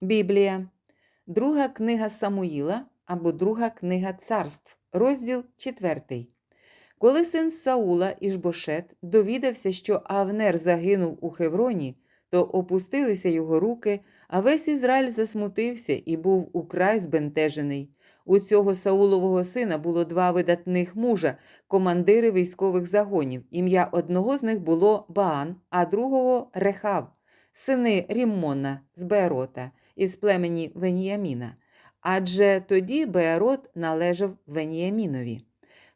Біблія, друга книга Самуїла або друга книга царств, розділ 4. Коли син Саула Ішбошет довідався, що Авнер загинув у Хевроні, то опустилися його руки, а весь Ізраїль засмутився і був украй збентежений. У цього Саулового сина було два видатних мужа, командири військових загонів. Ім'я одного з них було Баан, а другого Рехав, сини Ріммона з Беерота із племені Веніяміна. Адже тоді Беерот належав Веніямінові.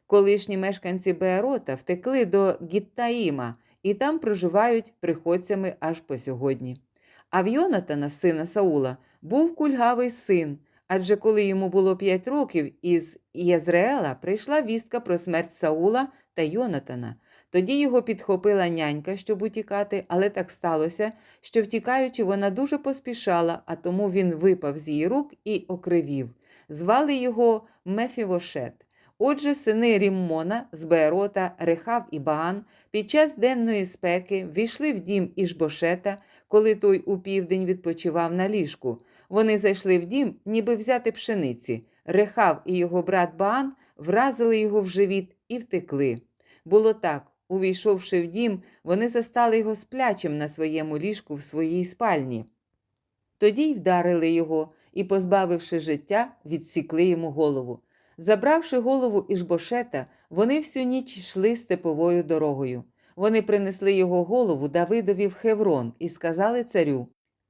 Колишні мешканці Беерота втекли до Гіттаїма і там проживають приходцями аж по сьогодні. А в Йонатана, сина Саула, був кульгавий син, адже коли йому було п'ять років, із Єзреела прийшла вістка про смерть Саула та Йонатана. Тоді його підхопила нянька, щоб утікати, але так сталося, що втікаючи, вона дуже поспішала, а тому він випав з її рук і окривів. Звали його Мефівошет. Отже, сини Ріммона з Беерота, Рехав і Баан під час денної спеки війшли в дім Ішбошета, коли той у південь відпочивав на ліжку. Вони зайшли в дім, ніби взяти пшениці. Рехав і його брат Баан вразили його в живіт і втекли. Було так. Увійшовши в дім, вони застали його сплячим на своєму ліжку в своїй спальні. Тоді й вдарили його і, позбавивши життя, відсікли йому голову. Забравши голову Ішбошета, вони всю ніч йшли степовою дорогою. Вони принесли його голову Давидові в Хеврон і сказали царю: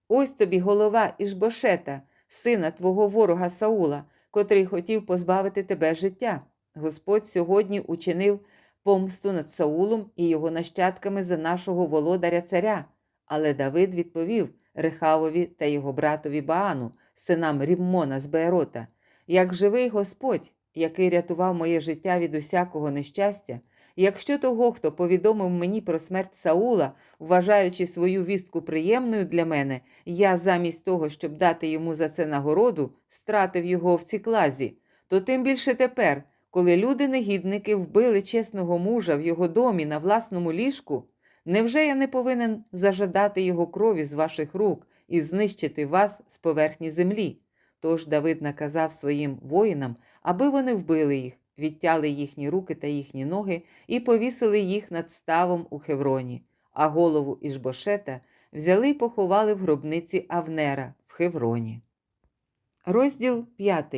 Ось тобі голова Ішбошета, сина твого ворога Саула, котрий хотів позбавити тебе життя. Господь сьогодні учинив помсту над Саулом і його нащадками за нашого володаря царя. Але Давид відповів Рехавові та його братові Баану, синам Ріммона з Беерота, як живий Господь, який рятував моє життя від усякого нещастя, якщо того, хто повідомив мені про смерть Саула, вважаючи свою вістку приємною для мене, я замість того, щоб дати йому за це нагороду, стратив його в ціклазі, то тим більше тепер, коли люди-негідники вбили чесного мужа в його домі на власному ліжку, невже я не повинен зажадати його крові з ваших рук і знищити вас з поверхні землі? Тож Давид наказав своїм воїнам, аби вони вбили їх, відтяли їхні руки та їхні ноги і повісили їх над ставом у Хевроні, а голову Ішбошета взяли й поховали в гробниці Авнера в Хевроні. Розділ 5.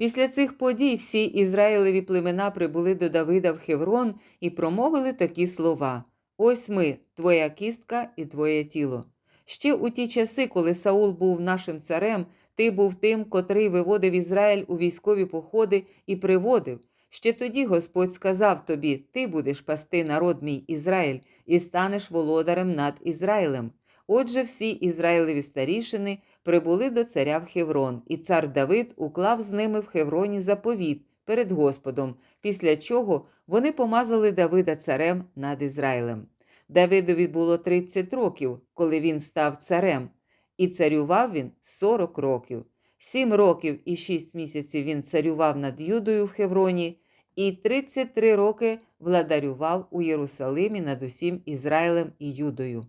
Після цих подій всі Ізраїлеві племена прибули до Давида в Хеврон і промовили такі слова: Ось ми, твоя кістка і твоє тіло. Ще у ті часи, коли Саул був нашим царем, ти був тим, котрий виводив Ізраїль у військові походи і приводив. Ще тоді Господь сказав тобі: Ти будеш пасти народ мій Ізраїль, і станеш володарем над Ізраїлем. Отже, всі Ізраїлеві старішини прибули до царя в Хеврон, і цар Давид уклав з ними в Хевроні заповіт перед Господом, після чого вони помазали Давида царем над Ізраїлем. Давидові було 30 років, коли він став царем, і царював він 40 років. Сім років і шість місяців він царював над Юдою в Хевроні, і 33 роки владарював у Єрусалимі над усім Ізраїлем і Юдою.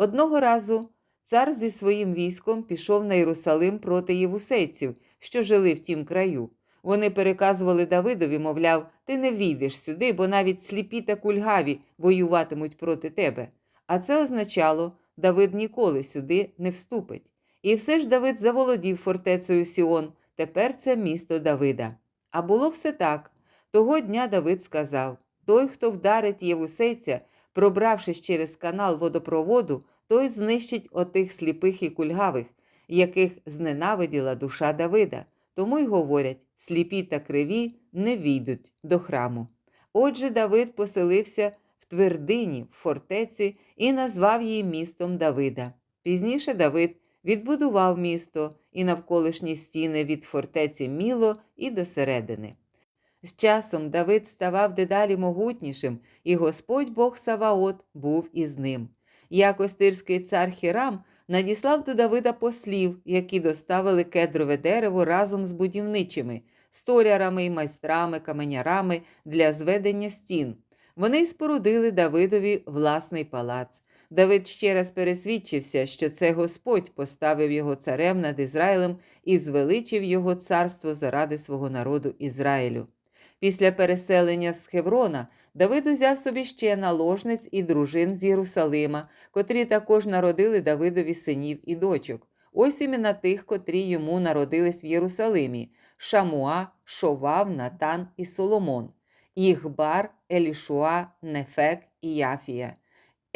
Одного разу цар зі своїм військом пішов на Єрусалим проти євусейців, що жили в тім краю. Вони переказували Давидові, мовляв, ти не війдеш сюди, бо навіть сліпі та кульгаві воюватимуть проти тебе. А це означало, Давид ніколи сюди не вступить. І все ж Давид заволодів фортецею Сіон, тепер це місто Давида. А було все так. Того дня Давид сказав: Той, хто вдарить євусейця, пробравшись через канал водопроводу, той знищить отих сліпих і кульгавих, яких зненавиділа душа Давида. Тому й говорять: сліпі та криві не війдуть до храму. Отже, Давид поселився в твердині, в фортеці і назвав її містом Давида. Пізніше Давид відбудував місто і навколишні стіни від фортеці Міло і до середини. З часом Давид ставав дедалі могутнішим, і Господь Бог Саваот був із ним. Якось тирський цар Хірам надіслав до Давида послів, які доставили кедрове дерево разом з будівничими, столярами і майстрами, каменярами для зведення стін. Вони спорудили Давидові власний палац. Давид ще раз пересвідчився, що це Господь поставив його царем над Ізраїлем і звеличив його царство заради свого народу Ізраїлю. Після переселення з Хеврона Давид узяв собі ще наложниць і дружин з Єрусалима, котрі також народили Давидові синів і дочок. Ось імена тих, котрі йому народились в Єрусалимі: Шамуа, Шовав, Натан і Соломон, Їхбар, Елішуа, Нефек і Яфія,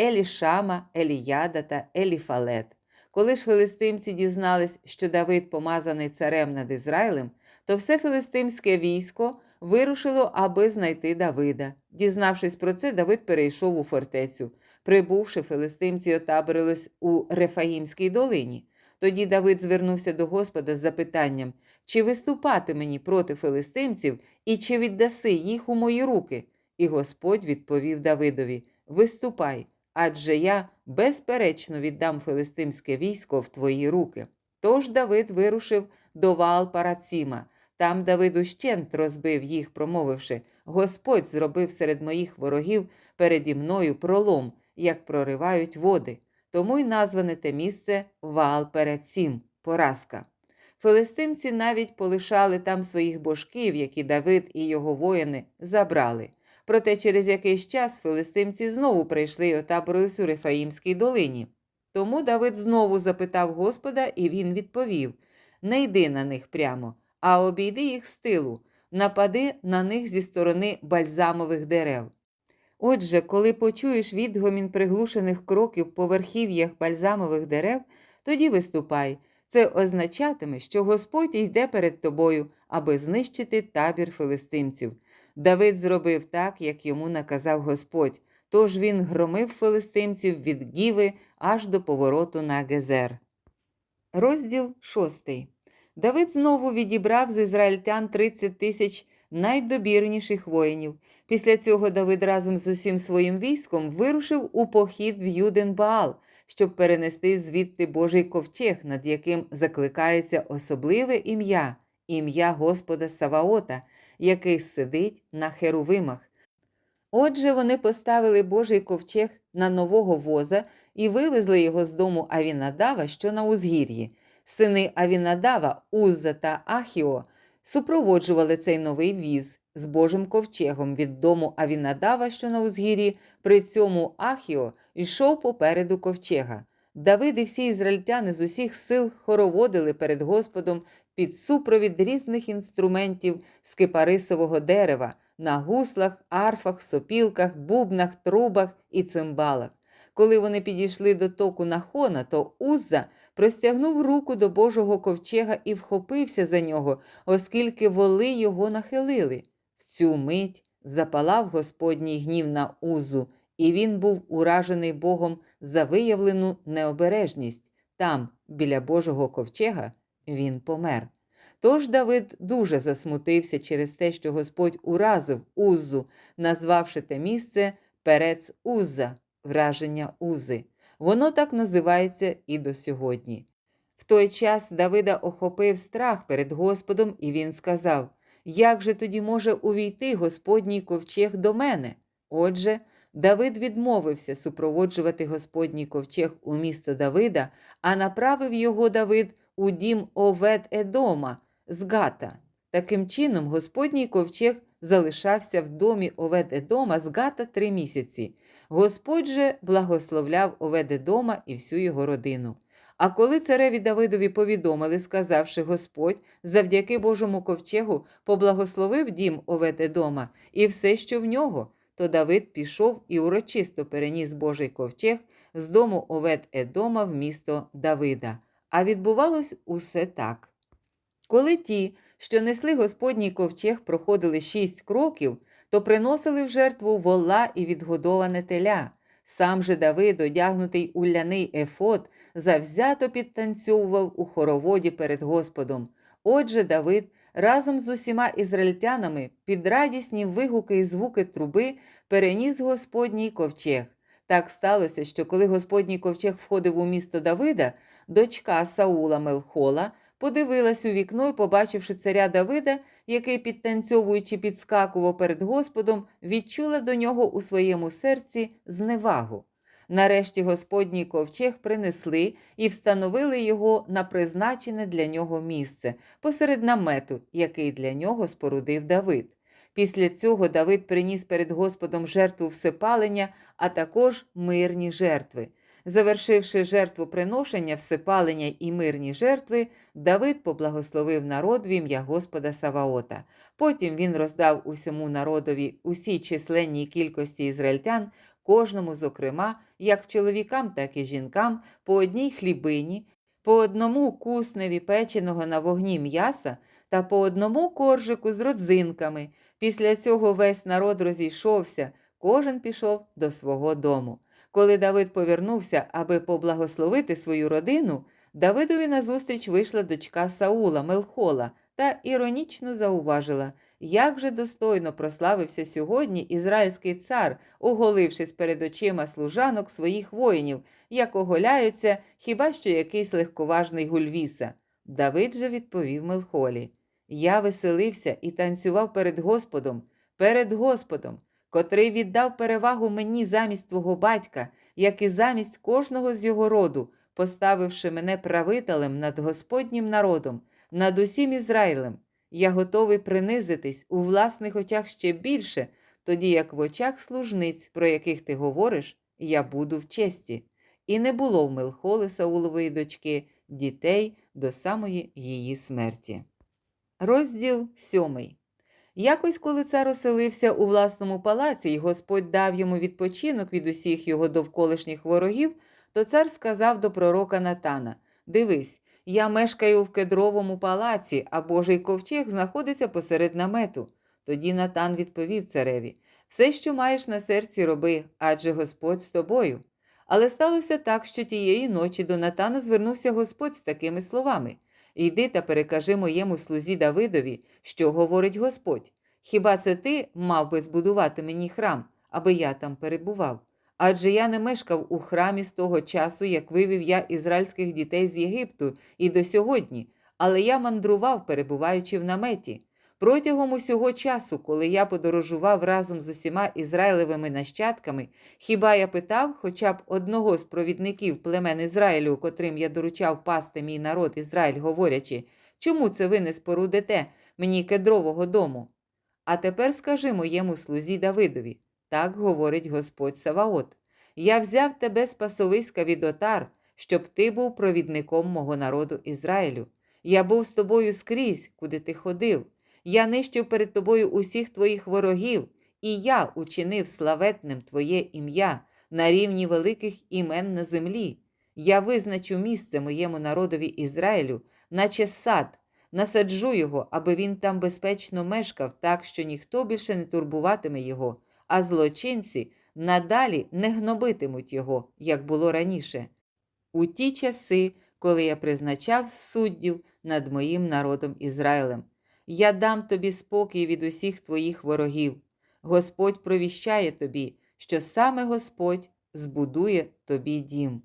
Елішама, Еліяда та Еліфалет. Коли ж филистимці дізнались, що Давид помазаний царем над Ізраїлем, то все филистимське військо вирушило, аби знайти Давида. Дізнавшись про це, Давид перейшов у фортецю. Прибувши, филистимці отаборились у Рефаїмській долині. Тоді Давид звернувся до Господа з запитанням, чи виступати мені проти филистимців і чи віддаси їх у мої руки? І Господь відповів Давидові: Виступай, адже я безперечно віддам филистимське військо в твої руки. Тож Давид вирушив до Ваал Параціма. Там Давид ущент розбив їх, промовивши: Господь зробив серед моїх ворогів переді мною пролом, як проривають води. Тому й назване те місце Ваал Перецім, поразка. Филистимці навіть полишали там своїх божків, які Давид і його воїни забрали. Проте через якийсь час филистимці знову прийшли у Рефаїмській долині. Тому Давид знову запитав Господа, і він відповів: Не йди на них прямо, а обійди їх з тилу, напади на них зі сторони бальзамових дерев. Отже, коли почуєш відгомін приглушених кроків по верхів'ях бальзамових дерев, тоді виступай. Це означатиме, що Господь йде перед тобою, аби знищити табір филистимців. Давид зробив так, як йому наказав Господь, тож він громив филистимців від Гіви аж до повороту на Гезер. Розділ 6. Давид знову відібрав з ізраїльтян 30 тисяч найдобірніших воїнів. Після цього Давид разом з усім своїм військом вирушив у похід в Юден-Баал, щоб перенести звідти Божий ковчег, над яким закликається особливе ім'я, ім'я Господа Саваота, який сидить на херувимах. Отже, вони поставили Божий ковчег на нового воза і вивезли його з дому Авінадава, що на узгір'ї. Сини Авінадава, Узза та Ахіо супроводжували цей новий віз з Божим ковчегом від дому Авінадава, що на узгір'ї, при цьому Ахіо йшов попереду ковчега. Давид і всі ізраїльтяни з усіх сил хороводили перед Господом під супровід різних інструментів з кипарисового дерева на гуслах, арфах, сопілках, бубнах, трубах і цимбалах. Коли вони підійшли до току Нахона, то Узза простягнув руку до Божого ковчега і вхопився за нього, оскільки воли його нахилили. В цю мить запалав Господній гнів на Узу, і він був уражений Богом за виявлену необережність. Там, біля Божого ковчега, він помер. Тож Давид дуже засмутився через те, що Господь уразив Узу, назвавши те місце Перець Уза, враження Узи. Воно так називається і до сьогодні. В той час Давида охопив страх перед Господом, і він сказав: Як же тоді може увійти Господній ковчег до мене? Отже, Давид відмовився супроводжувати Господній ковчег у місто Давида, а направив його Давид у дім Овед Едома з Гата. Таким чином, Господній ковчег залишався в домі Овед Едома з Гата три місяці. Господь же благословляв Оведе дома і всю його родину. А коли цареві Давидові повідомили, сказавши Господь, завдяки Божому ковчегу поблагословив дім Оведе дома і все, що в нього, то Давид пішов і урочисто переніс Божий ковчег з дому Овед Едома в місто Давида. А відбувалось усе так. Коли ті, що несли Господній ковчег, проходили шість кроків, то приносили в жертву вола і відгодоване теля. Сам же Давид, одягнутий у ляний ефот, завзято підтанцьовував у хороводі перед Господом. Отже, Давид разом з усіма ізраїльтянами під радісні вигуки і звуки труби переніс Господній ковчег. Так сталося, що коли Господній ковчег входив у місто Давида, дочка Саула Мелхола подивилась у вікно і, побачивши царя Давида, який, підтанцьовуючи, підскакував перед Господом, відчула до нього у своєму серці зневагу. Нарешті Господній ковчег принесли і встановили його на призначене для нього місце посеред намету, який для нього спорудив Давид. Після цього Давид приніс перед Господом жертву всепалення, а також мирні жертви. Завершивши жертвоприношення, всепалення і мирні жертви, Давид поблагословив народ в ім'я Господа Саваота. Потім він роздав усьому народові усій численній кількості ізраїльтян, кожному, зокрема, як чоловікам, так і жінкам, по одній хлібині, по одному кусневі печеного на вогні м'яса та по одному коржику з родзинками. Після цього весь народ розійшовся, кожен пішов до свого дому. Коли Давид повернувся, аби поблагословити свою родину, Давидові назустріч вийшла дочка Саула Мелхола та іронічно зауважила, як же достойно прославився сьогодні ізраїльський цар, оголившись перед очима служанок своїх воїнів, як оголяються хіба що якийсь легковажний гульвіса. Давид же відповів Мелхолі: Я веселився і танцював перед Господом, перед Господом, котрий віддав перевагу мені замість твого батька, як і замість кожного з його роду, поставивши мене правителем над Господнім народом, над усім Ізраїлем. Я готовий принизитись у власних очах ще більше, тоді як в очах служниць, про яких ти говориш, я буду в честі. І не було в Мелхоли Саулової дочки дітей до самої її смерті. Розділ сьомий. Якось, коли цар оселився у власному палаці, і Господь дав йому відпочинок від усіх його довколишніх ворогів, то цар сказав до пророка Натана: Дивись, я мешкаю в кедровому палаці, а Божий ковчег знаходиться посеред намету. Тоді Натан відповів цареві: Все, що маєш на серці, роби, адже Господь з тобою. Але сталося так, що тієї ночі до Натана звернувся Господь з такими словами: Йди та перекажи моєму слузі Давидові, що говорить Господь. Хіба це ти мав би збудувати мені храм, аби я там перебував? Адже я не мешкав у храмі з того часу, як вивів я ізраїльських дітей з Єгипту і до сьогодні, але я мандрував, перебуваючи в наметі. Протягом усього часу, коли я подорожував разом з усіма ізраїлевими нащадками, хіба я питав хоча б одного з провідників племен Ізраїлю, котрим я доручав пасти мій народ Ізраїль, говорячи, чому це ви не спорудите мені кедрового дому? А тепер скажи моєму слузі Давидові, так говорить Господь Саваот. Я взяв тебе з пасовиська від отар, щоб ти був провідником мого народу Ізраїлю. Я був з тобою скрізь, куди ти ходив. Я нищив перед тобою усіх твоїх ворогів, і я учинив славетним твоє ім'я на рівні великих імен на землі. Я визначу місце моєму народові Ізраїлю, наче сад, насаджу його, аби він там безпечно мешкав, так що ніхто більше не турбуватиме його, а злочинці надалі не гнобитимуть його, як було раніше. У ті часи, коли я призначав суддів над моїм народом Ізраїлем. Я дам тобі спокій від усіх твоїх ворогів. Господь провіщає тобі, що саме Господь збудує тобі дім.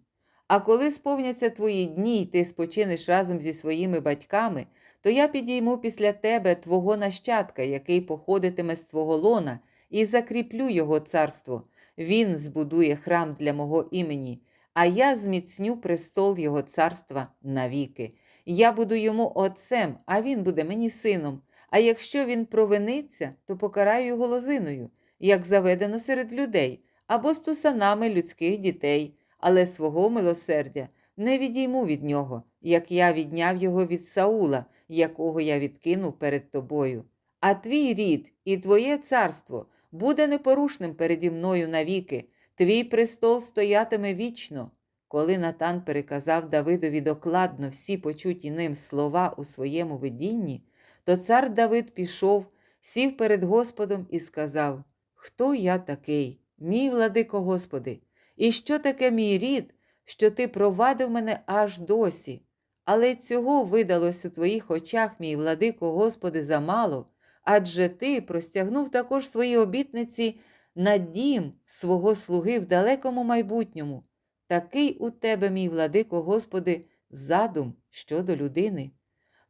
А коли сповняться твої дні, і ти спочинеш разом зі своїми батьками, то я підійму після тебе твого нащадка, який походитиме з твого лона, і закріплю його царство. Він збудує храм для мого імені, а я зміцню престол його царства навіки. Я буду йому отцем, а він буде мені сином. А якщо він провиниться, то покараю його лозиною, як заведено серед людей, або стусанами людських дітей, але свого милосердя не відійму від нього, як я відняв його від Саула, якого я відкинув перед тобою. А твій рід і твоє царство буде непорушним переді мною навіки, твій престол стоятиме вічно. Коли Натан переказав Давидові докладно всі почуті ним слова у своєму видінні, то цар Давид пішов, сів перед Господом і сказав: Хто я такий, мій владико Господи, і що таке мій рід, що ти провадив мене аж досі? Але цього видалось у твоїх очах, мій владико Господи, замало, адже ти простягнув також свої обітниці на дім свого слуги в далекому майбутньому. Такий у тебе, мій владико, Господи, задум щодо людини.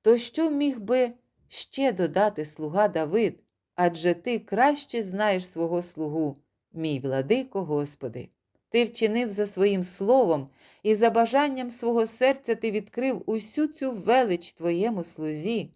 То що міг би ще додати слуга Давид, адже ти краще знаєш свого слугу, мій владико Господи. Ти вчинив за своїм словом, і за бажанням свого серця ти відкрив усю цю велич твоєму слузі.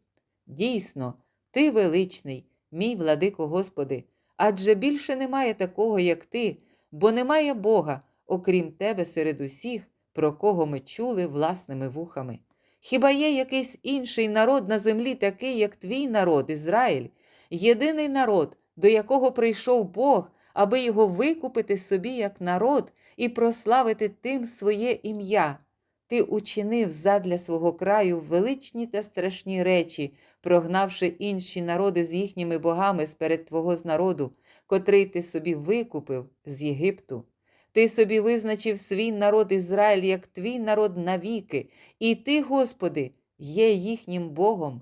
Дійсно, ти величний, мій владико Господи, адже більше немає такого, як ти, бо немає Бога, окрім тебе серед усіх, про кого ми чули власними вухами. Хіба є якийсь інший народ на землі, такий, як твій народ, Ізраїль, єдиний народ, до якого прийшов Бог, аби його викупити собі як народ і прославити тим своє ім'я. Ти учинив задля свого краю величні та страшні речі, прогнавши інші народи з їхніми богами сперед твого народу, котрий ти собі викупив з Єгипту. Ти собі визначив свій народ Ізраїль як твій народ навіки, і ти, Господи, є їхнім Богом.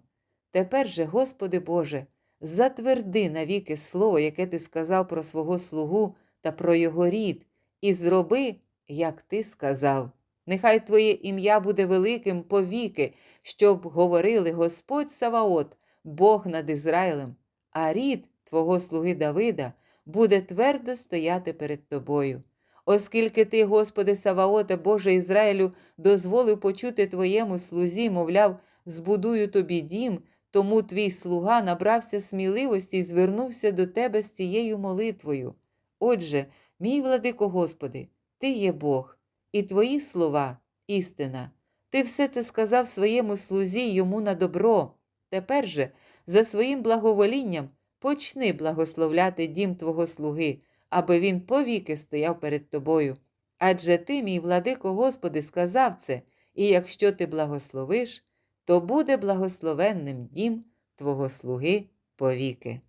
Тепер же, Господи Боже, затверди навіки слово, яке ти сказав про свого слугу та про його рід, і зроби, як ти сказав. Нехай Твоє ім'я буде великим повіки, щоб говорили Господь Саваот, Бог над Ізраїлем, а рід Твого слуги Давида буде твердо стояти перед Тобою. Оскільки ти, Господи Саваоте, Боже Ізраїлю, дозволив почути Твоєму слузі, мовляв, збудую тобі дім, тому твій слуга набрався сміливості і звернувся до Тебе з цією молитвою. Отже, мій владико Господи, Ти є Бог, і Твої слова істина. Ти все це сказав своєму слузі йому на добро. Тепер же, за своїм благоволінням, почни благословляти дім Твого слуги, аби він повіки стояв перед тобою. Адже ти, мій владико Господи, сказав це, і якщо ти благословиш, то буде благословенним дім Твого слуги повіки.